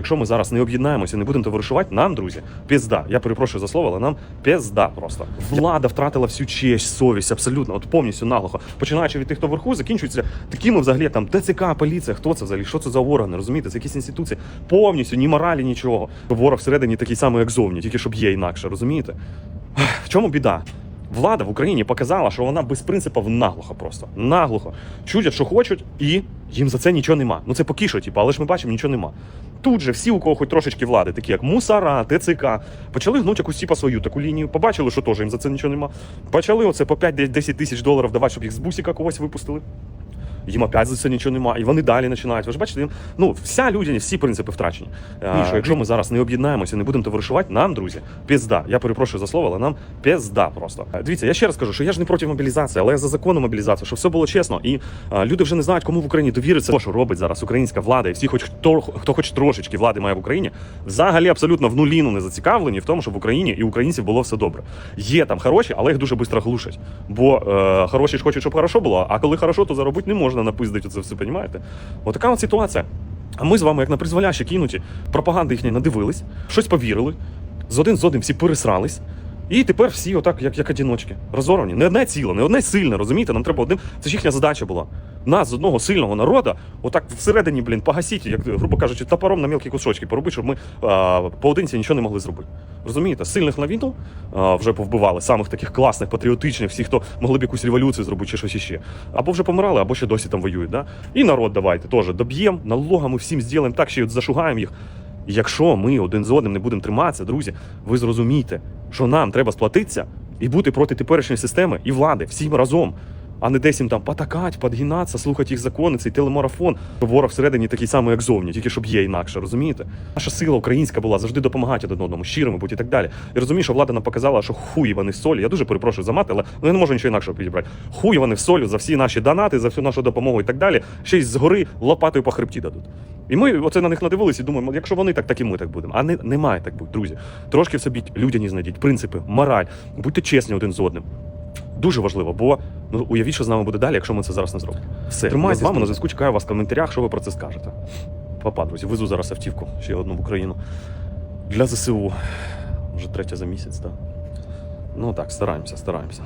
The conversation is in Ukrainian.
Якщо ми зараз не об'єднаємося, не будемо товаришувати, нам, друзі, пізда. Я перепрошую за слово, але нам пізда просто. Влада втратила всю честь, совість, абсолютно, от повністю наглухо. Починаючи від тих, хто вверху, закінчується такими взагалі, там ТЦК, поліція, хто це взагалі, що це за органи, розумієте? Це якісь інституції. Повністю ні моралі, нічого. Ворог всередині такий самий, як зовні, тільки щоб є інакше, розумієте? В чому біда? Влада в Україні показала, що вона без принципів наглухо просто. Наглухо. Чудять, що хочуть, і їм за це нічого нема. Ну це поки що, типу, але ж ми бачимо, нічого нема. Тут же всі, у кого хоч трошечки влади, такі як Мусара, ТЦК, почали гнуть якусь типу, свою таку лінію. Побачили, що теж їм за це нічого нема. Почали оце по 5-10 тисяч доларів давати, щоб їх з бусіка когось випустили. Їм опять за це нічого немає, і вони далі починають. Ви ж бачите, їм, ну вся людяність, всі принципи втрачені. А, що якщо ми зараз не об'єднаємося, не будемо товаришувати, нам, друзі, пізда. Я перепрошую за слово, але нам пізда просто. Дивіться, я ще раз кажу, що я ж не проти мобілізації, але я за законну мобілізацію, щоб все було чесно. І а, люди вже не знають, кому в Україні довіриться, що робить зараз українська влада, і всі, хоч хто, хто хоч трошечки влади має в Україні, взагалі абсолютно в нуліну не зацікавлені в тому, щоб в Україні і українців було все добре. Є там хороші, але їх дуже швидко глушать. Бо е, хороші ж хочуть, щоб хорошо було, а коли хорошо, то заробити не можна напиздити це все, понімаєте? Отака от ситуація. А ми з вами, як на призволяще кинуті, пропаганди їхньої надивились, щось повірили, з один з одним всі пересрались. І тепер всі отак, як, як одіночки, розорвані. Не одне ціле, не одне сильне, розумієте? Нам треба одним. Це ж їхня задача була. Нас з одного сильного народу, отак всередині, блін, погасіть, як, грубо кажучи, топором на мілкі кусочки поробити, щоб ми а, поодинці нічого не могли зробити. Розумієте? Сильних на війну а, вже повбивали, самих таких класних, патріотичних, всіх, хто могли б якусь революцію зробити чи щось іще. Або вже помирали, або ще досі там воюють. Да? І народ давайте теж доб'ємо, налогами всім зробимо так, от зашугаємо їх. Якщо ми один з одним не будемо триматися, друзі, ви зрозумієте, що нам треба сплатитися і бути проти теперішньої системи і влади всім разом, а не десь їм там потакать, подгинатися, слухати їх закони, цей телемарафон. Ворог всередині такий самий, як зовні, тільки щоб є інакше, розумієте? Наша сила українська була завжди допомагати один одному, щирими бути і так далі. І розумію, що влада нам показала, що хуй вони в солі. Я дуже перепрошую за мат, але ну, я не можу нічого інакшого підібрати. Хуй вони в солі за всі наші донати, за всю нашу допомогу і так далі. Ще й згори лопатою по хребті дадуть. І ми оце на них надивилися і думаємо, якщо вони так, так і ми так будемо. А не, не має так бути, друзі. Трошки в собі людяність знайдіть, принципи, мораль, будьте чесні один з одним. Дуже важливо, бо ну уявіть, що з нами буде далі, якщо ми це зараз не зробимо. Все, я з вами на зв'язку чекаю вас в коментарях, що ви про це скажете. Папа, друзі, везу зараз автівку ще одну в Україну. Для ЗСУ. Вже третя за місяць, так. Ну так, стараємося, стараємося.